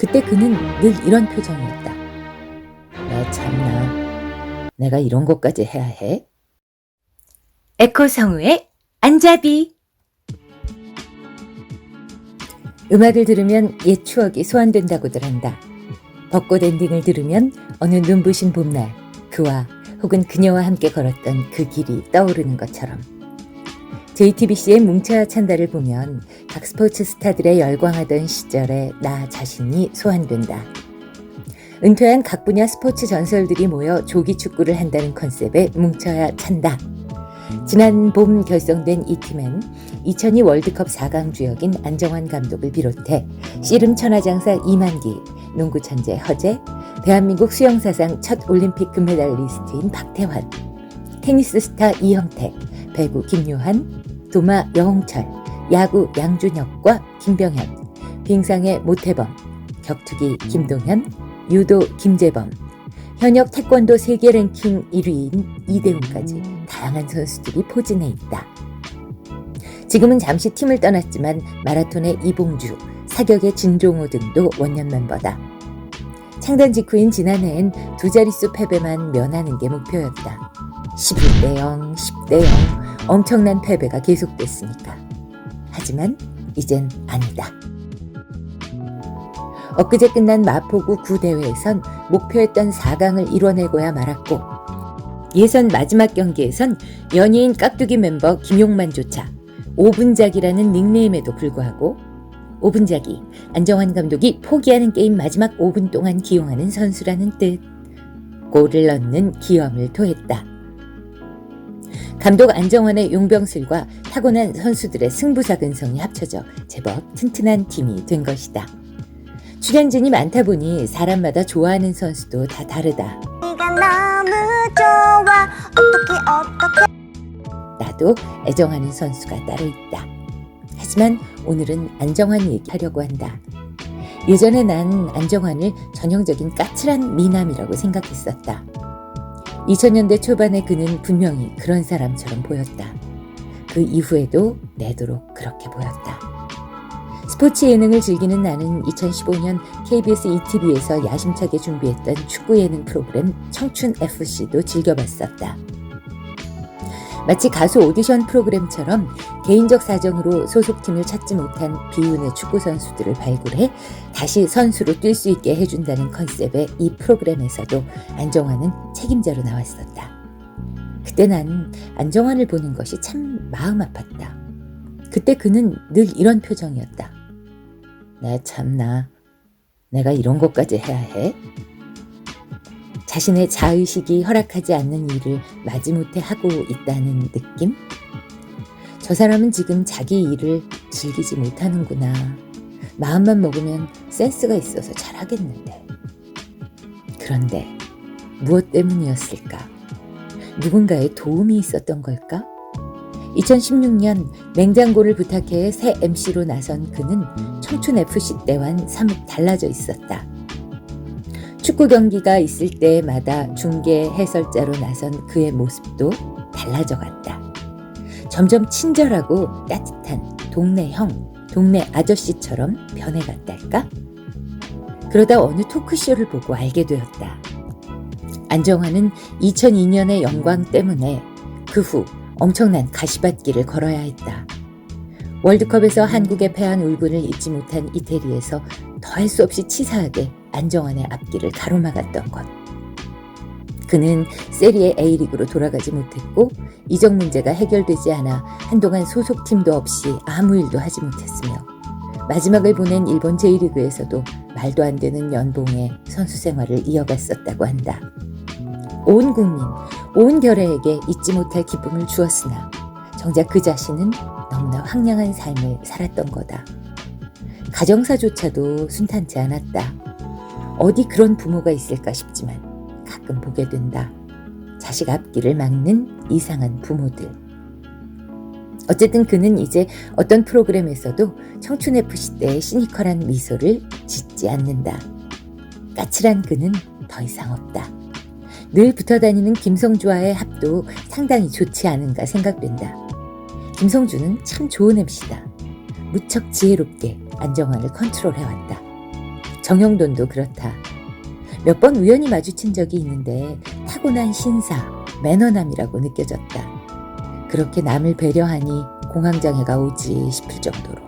그때 그는 늘 이런 표정이었다. 나 참나. 내가 이런 것까지 해야 해? 에코 성우의 안자비. 음악을 들으면 옛 추억이 소환된다고들 한다. 벚꽃 엔딩을 들으면 어느 눈부신 봄날 그와 혹은 그녀와 함께 걸었던 그 길이 떠오르는 것처럼 JTBC의 뭉쳐야 찬다를 보면 각 스포츠 스타들의 열광하던 시절의 나 자신이 소환된다. 은퇴한 각 분야 스포츠 전설들이 모여 조기 축구를 한다는 컨셉의 뭉쳐야 찬다. 지난 봄 결성된 이 팀엔 2002 월드컵 4강 주역인 안정환 감독을 비롯해 씨름 천하장사 이만기, 농구 천재 허재, 대한민국 수영사상 첫 올림픽 금메달리스트인 박태환, 테니스 스타 이형택, 배구 김요한, 도마 여홍철, 야구 양준혁과 김병현, 빙상의 모태범, 격투기 김동현, 유도 김재범, 현역 태권도 세계 랭킹 1위인 이대훈까지 다양한 선수들이 포진해 있다. 지금은 잠시 팀을 떠났지만 마라톤의 이봉주, 사격의 진종호 등도 원년 멤버다. 창단 직후인 지난해엔 두 자릿수 패배만 면하는 게 목표였다. 11대 0, 10대 0 엄청난 패배가 계속됐으니까. 하지만 이젠 아니다. 엊그제 끝난 마포구 구대회에선 목표했던 4강을 이뤄내고야 말았고 예선 마지막 경기에선 연예인 깍두기 멤버 김용만조차 5분작이라는 닉네임에도 불구하고 5분작이 안정환 감독이 포기하는 게임 마지막 5분 동안 기용하는 선수라는 뜻 골을 넣는 기염을 토했다. 감독 안정환의 용병술과 타고난 선수들의 승부사 근성이 합쳐져 제법 튼튼한 팀이 된 것이다. 출연진이 많다 보니 사람마다 좋아하는 선수도 다 다르다. 좋아 어떻게 어떻게 나도 애정하는 선수가 따로 있다. 하지만 오늘은 안정환 얘기하려고 한다. 예전에 난 안정환을 전형적인 까칠한 미남이라고 생각했었다. 2000년대 초반에 그는 분명히 그런 사람처럼 보였다. 그 이후에도 내도록 그렇게 보였다. 스포츠 예능을 즐기는 나는 2015년 KBS ETV에서 야심차게 준비했던 축구 예능 프로그램 청춘 FC도 즐겨봤었다. 마치 가수 오디션 프로그램처럼 개인적 사정으로 소속팀을 찾지 못한 비운의 축구 선수들을 발굴해 다시 선수로 뛸 수 있게 해준다는 컨셉의 이 프로그램에서도 안정환은 책임자로 나왔었다. 그때 난 안정환을 보는 것이 참 마음 아팠다. 그때 그는 늘 이런 표정이었다. 나 참나. 내가 이런 것까지 해야 해? 자신의 자의식이 허락하지 않는 일을 마지못해 하고 있다는 느낌? 저 사람은 지금 자기 일을 즐기지 못하는구나. 마음만 먹으면 센스가 있어서 잘하겠는데. 그런데 무엇 때문이었을까? 누군가의 도움이 있었던 걸까? 2016년 냉장고를 부탁해 새 MC로 나선 그는 청춘 FC 때와는 사뭇 달라져 있었다. 축구 경기가 있을 때마다 중계 해설자로 나선 그의 모습도 달라져 갔다. 점점 친절하고 따뜻한 동네 형, 동네 아저씨처럼 변해갔달까? 그러다 어느 토크쇼를 보고 알게 되었다. 안정환은 2002년의 영광 때문에 그 후 엄청난 가시밭길을 걸어야 했다. 월드컵에서 한국에 패한 울분을 잊지 못한 이태리에서 더할 수 없이 치사하게 안정환의 앞길을 가로막았던 것. 그는 세리에 A리그로 돌아가지 못했고 이적 문제가 해결되지 않아 한동안 소속팀도 없이 아무 일도 하지 못했으며 마지막을 보낸 일본 J리그에서도 말도 안 되는 연봉에 선수 생활을 이어갔었다고 한다. 온 국민, 온 결애에게 잊지 못할 기쁨을 주었으나 정작 그 자신은 너무나 황량한 삶을 살았던 거다. 가정사조차도 순탄치 않았다. 어디 그런 부모가 있을까 싶지만 가끔 보게 된다. 자식 앞길을 막는 이상한 부모들. 어쨌든 그는 이제 어떤 프로그램에서도 청춘FC 때의 시니컬한 미소를 짓지 않는다. 까칠한 그는 더 이상 없다. 늘 붙어 다니는 김성주와의 합도 상당히 좋지 않은가 생각된다. 김성주는 참 좋은 MC다. 무척 지혜롭게 안정환을 컨트롤해왔다. 정영돈도 그렇다. 몇 번 우연히 마주친 적이 있는데 타고난 신사, 매너남이라고 느껴졌다. 그렇게 남을 배려하니 공황장애가 오지 싶을 정도로.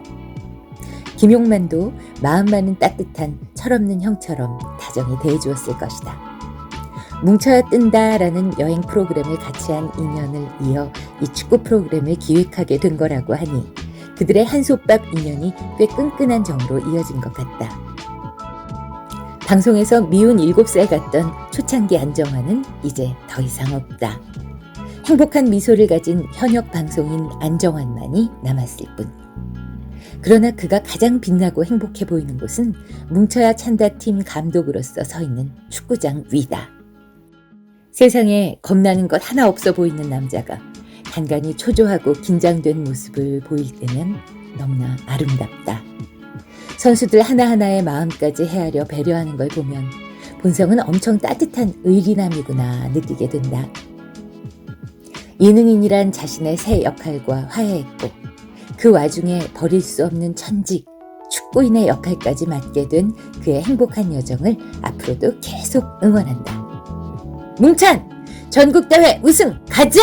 김용만도 마음만은 따뜻한 철없는 형처럼 다정히 대해주었을 것이다. 뭉쳐야 뜬다라는 여행 프로그램을 같이 한 인연을 이어 이 축구 프로그램을 기획하게 된 거라고 하니 그들의 한솥밥 인연이 꽤 끈끈한 정으로 이어진 것 같다. 방송에서 미운 7살 같던 초창기 안정환은 이제 더 이상 없다. 행복한 미소를 가진 현역 방송인 안정환만이 남았을 뿐. 그러나 그가 가장 빛나고 행복해 보이는 곳은 뭉쳐야 찬다 팀 감독으로서 서 있는 축구장 위다. 세상에 겁나는 것 하나 없어 보이는 남자가 간간히 초조하고 긴장된 모습을 보일 때면 너무나 아름답다. 선수들 하나하나의 마음까지 헤아려 배려하는 걸 보면 본성은 엄청 따뜻한 의리남이구나 느끼게 된다. 예능인이란 자신의 새 역할과 화해했고 그 와중에 버릴 수 없는 천직, 축구인의 역할까지 맡게 된 그의 행복한 여정을 앞으로도 계속 응원한다. 뭉찬! 전국대회 우승 가자!